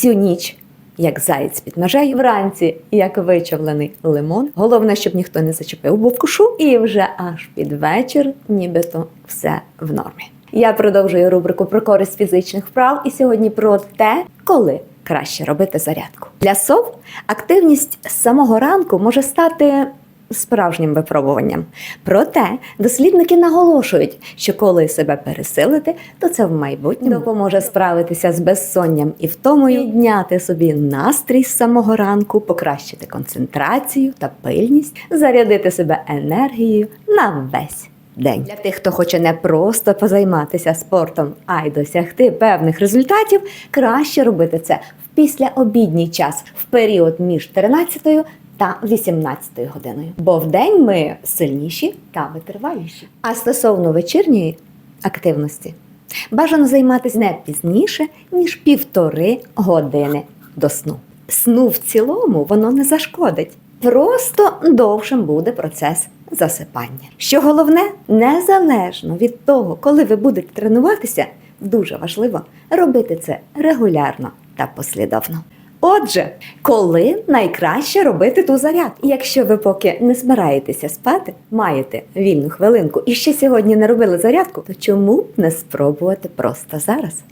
всю ніч. Як заєць під межею вранці, як вичавлений лимон. Головне, щоб ніхто не зачепив бовкушу, і вже аж під вечір, нібито все в нормі. Я продовжую рубрику про користь фізичних вправ, і сьогодні про те, коли краще робити зарядку. Для сов активність з самого ранку може стати справжнім випробуванням. Проте дослідники наголошують, що коли себе пересилити, то це в майбутньому допоможе справитися з безсонням і втомою, підняти собі настрій з самого ранку, покращити концентрацію та пильність, зарядити себе енергією на весь. День для тих, хто хоче не просто позайматися спортом, а й досягти певних результатів, краще робити це в післяобідній час в період між 13 та 18 годиною. Бо вдень ми сильніші та витриваліші. А стосовно вечірньої активності, бажано займатися не пізніше, ніж півтори години до сну. Сну в цілому воно не зашкодить. Просто довшим буде процес засипання. Що головне, незалежно від того, коли ви будете тренуватися, дуже важливо робити це регулярно та послідовно. Отже, коли найкраще робити ту зарядку? Якщо ви поки не збираєтеся спати, маєте вільну хвилинку і ще сьогодні не робили зарядку, то чому б не спробувати просто зараз?